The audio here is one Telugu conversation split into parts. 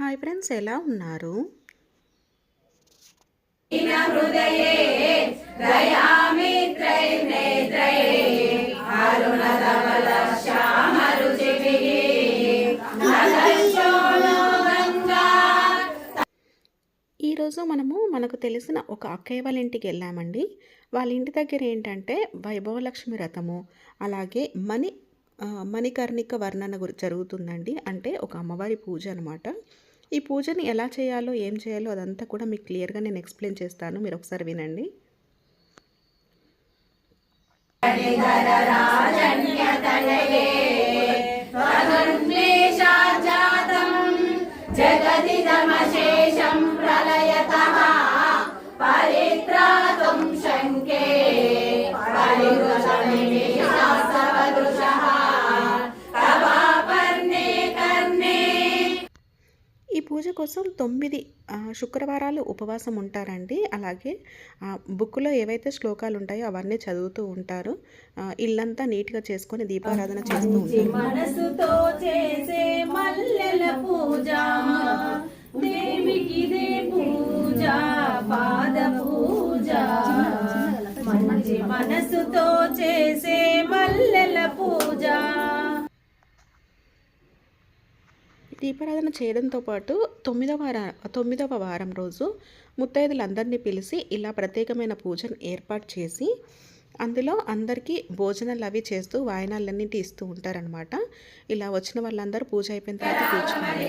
హాయ్ ఫ్రెండ్స్ ఎలా ఉన్నారు? ఈరోజు మనము మనకు తెలిసిన ఒక అక్కయ్య వాళ్ళ ఇంటికి వెళ్ళామండి. వాళ్ళ ఇంటి దగ్గర ఏంటంటే వైభవలక్ష్మి రథము అలాగే మణి మణికర్ణిక వర్ణన గురి జరుగుతుందండి. అంటే ఒక అమ్మవారి పూజ అనమాట ఈ పూజని ఎలా చేయాలో ఏం చేయాలో అదంతా కూడా మీకు క్లియర్గా నేను ఎక్స్ప్లెయిన్ చేస్తాను. మీరు ఒకసారి వినండి. కోసం తొమ్మిది ఆ, శుక్రవారాలు ఉపవాసం ఉంటారండి. అలాగే ఆ, బుక్లో ఏవైతే శ్లోకాలు ఉంటాయో అవన్నీ చదువుతూ ఉంటారు. ఆ, ఇల్లంతా నీట్గా చేసుకొని దీపారాధన చేస్తూ ఉంటారు. మనసుతో దీపారాధన చేయడంతో పాటు తొమ్మిదవ తొమ్మిదవ వారం రోజు ముత్తైదులందరినీ పిలిచి ఇలా ప్రత్యేకమైన పూజను ఏర్పాటు చేసి అందులో అందరికీ భోజనాలు అవి చేస్తూ వాయనాలన్నింటి ఇస్తూ ఉంటారనమాట ఇలా వచ్చిన వాళ్ళందరూ పూజ అయిపోయిన తర్వాత కూర్చున్నారు.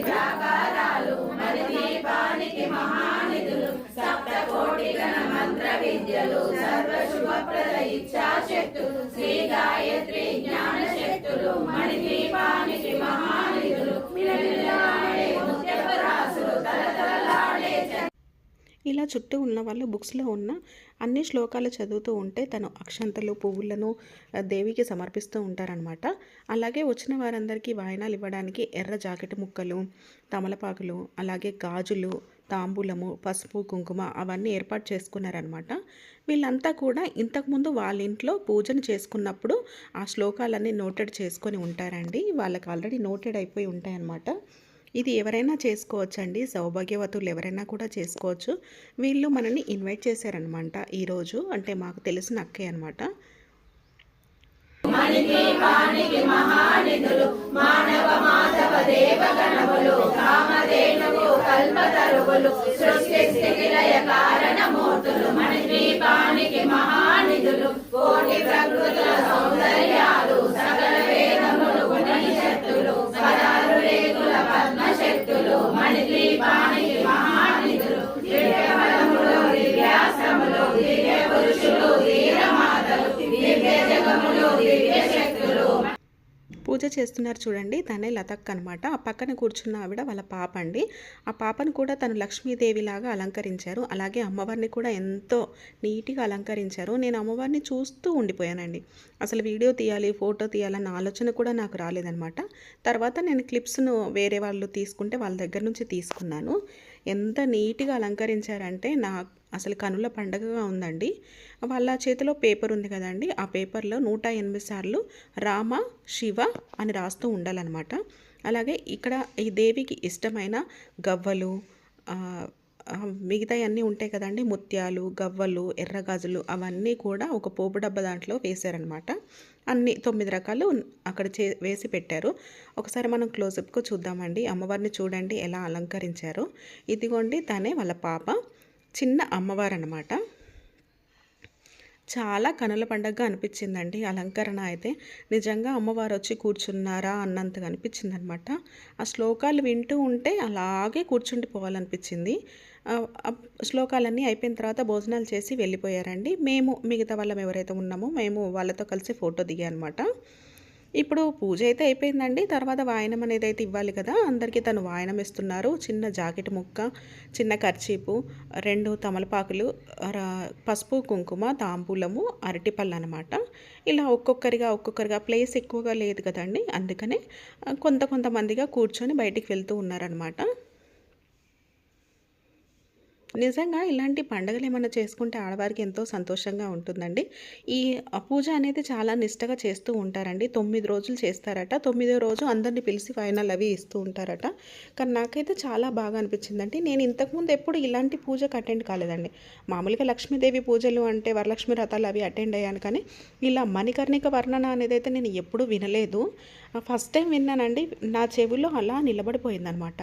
ఇలా చుట్టూ ఉన్న వాళ్ళు బుక్స్లో ఉన్న అన్ని శ్లోకాలు చదువుతూ ఉంటే తను అక్షంతలు పువ్వులను దేవికి సమర్పిస్తూ ఉంటారనమాట అలాగే వచ్చిన వారందరికీ వాయనాలు ఇవ్వడానికి ఎర్ర జాకెట్ ముక్కలు తమలపాకులు అలాగే గాజులు తాంబూలము పసుపు కుంకుమ అవన్నీ ఏర్పాటు చేసుకున్నారనమాట వీళ్ళంతా కూడా ఇంతకుముందు వాళ్ళ ఇంట్లో పూజను చేసుకున్నప్పుడు ఆ శ్లోకాలన్నీ నోటెడ్ చేసుకొని ఉంటారండి. వాళ్ళకి ఆల్రెడీ నోటెడ్ అయిపోయి ఉంటాయన్నమాట. ఇది ఎవరైనా చేసుకోవచ్చండి. సౌభాగ్యవతులు ఎవరైనా కూడా చేసుకోవచ్చు. వీళ్ళు మనల్ని ఇన్వైట్ చేశారనమాట ఈరోజు. అంటే మాకు తెలిసిన అక్కే అనమాట పూజ చేస్తున్నారు చూడండి. తనే లతక్ అనమాట ఆ పక్కన కూర్చున్న ఆవిడ వాళ్ళ పాప అండి. ఆ పాపను కూడా తను లక్ష్మీదేవిలాగా అలంకరించారు. అలాగే అమ్మవారిని కూడా ఎంతో నీట్గా అలంకరించారు. నేను అమ్మవారిని చూస్తూ ఉండిపోయానండి. అసలు వీడియో తీయాలి ఫోటో తీయాలన్న ఆలోచన కూడా నాకు రాలేదనమాట. తర్వాత నేను క్లిప్స్ను వేరే వాళ్ళు తీసుకుంటే వాళ్ళ దగ్గర నుంచి తీసుకున్నాను. ఎంత నీట్గా అలంకరించారంటే నా అసలు కనుల పండగగా ఉందండి. వాళ్ళ చేతిలో పేపర్ ఉంది కదండి. ఆ పేపర్లో నూట ఎనిమిది సార్లు రామ శివ అని రాస్తూ ఉండాలన్నమాట. అలాగే ఇక్కడ ఈ దేవికి ఇష్టమైన గవ్వలు మిగతా అన్నీ ఉంటాయి కదండి. ముత్యాలు గవ్వలు ఎర్రగాజులు అవన్నీ కూడా ఒక పోపు డబ్బా దాంట్లో వేశారనమాట అన్ని తొమ్మిది రకాలు అక్కడ చే వేసి పెట్టారు. ఒకసారి మనం క్లోజప్కు చూద్దామండి. అమ్మవారిని చూడండి ఎలా అలంకరించారో. ఇదిగోండి తనే వాళ్ళ పాప. చిన్న అమ్మవారు అనమాట చాలా కనుల పండగగా అనిపించిందండి. అలంకరణ అయితే నిజంగా అమ్మవారు వచ్చి కూర్చున్నారా అన్నంతగా అనిపించింది అనమాట ఆ శ్లోకాలు వింటూ ఉంటే అలాగే కూర్చుండిపోవాలనిపించింది శ్లోకాలన్నీ అయిపోయిన తర్వాత భోజనాలు చేసి వెళ్ళిపోయారండి. మేము మిగతా వాళ్ళం ఎవరైతే ఉన్నామో మేము వాళ్ళతో కలిసి ఫోటో దిగా అనమాట ఇప్పుడు పూజ అయితే అయిపోయిందండి. తర్వాత వాయనం అనేది అయితే ఇవ్వాలి కదా. అందరికీ తను వాయనం ఇస్తున్నారు. చిన్న జాకెట్ ముక్క చిన్న ఖర్చీపు రెండు తమలపాకులు పసుపు కుంకుమ తాంబూలము అరటిపళ్ళు అనమాట ఇలా ఒక్కొక్కరిగా ఒక్కొక్కరిగా ప్లేస్ ఎక్కువగా లేదు కదండి. అందుకనే కొంత కొంతమందిగా కూర్చొని బయటికి వెళ్తూ ఉన్నారనమాట నిజంగా ఇలాంటి పండుగలు ఏమైనా చేసుకుంటే ఆడవారికి ఎంతో సంతోషంగా ఉంటుందండి. ఈ పూజ అనేది చాలా నిష్టగా చేస్తూ ఉంటారండి. తొమ్మిది రోజులు చేస్తారట. తొమ్మిదో రోజు అందరిని పిలిచి ఫైనల్ అవి ఇస్తూ ఉంటారట. కానీ నాకైతే చాలా బాగా అనిపించిందండి. నేను ఇంతకుముందు ఎప్పుడు ఇలాంటి పూజకు అటెండ్ కాలేదండి. మామూలుగా లక్ష్మీదేవి పూజలు అంటే వరలక్ష్మి రథాలు అవి అటెండ్ అయ్యాను కానీ, ఇలా మణికర్ణిక వర్ణన అనేది అయితే నేను ఎప్పుడూ వినలేదు. ఫస్ట్ టైం విన్నానండి. నా చెవిలో అలా నిలబడిపోయిందనమాట.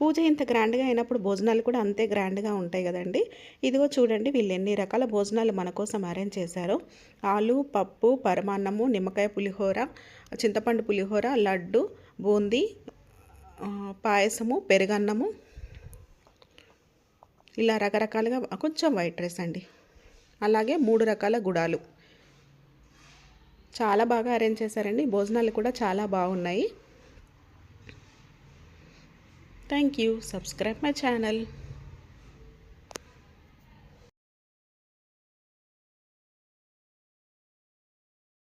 పూజ ఇంత గ్రాండ్‌గా అయినప్పుడు భోజనాలు కూడా అంతే గ్రాండ్‌గా ఉంటాయి కదండి ఇదిగో చూడండి వీళ్ళు ఎన్ని రకాల భోజనాలు మన కోసం అరేంజ్ చేశారో. ఆలు, పప్పు, పరమాన్నము, నిమ్మకాయ పులిహోర, చింతపండు పులిహోర, లడ్డు, బూందీ, పాయసము, పెరుగన్నము. ఇలా రకరకాలుగా కొంచెం వైట్ రైస్ అండి. అలాగే మూడు రకాల గుడాలు. చాలా బాగా అరేంజ్ చేశారండి. భోజనాలు కూడా చాలా బాగున్నాయి. Thank you. Subscribe my channel.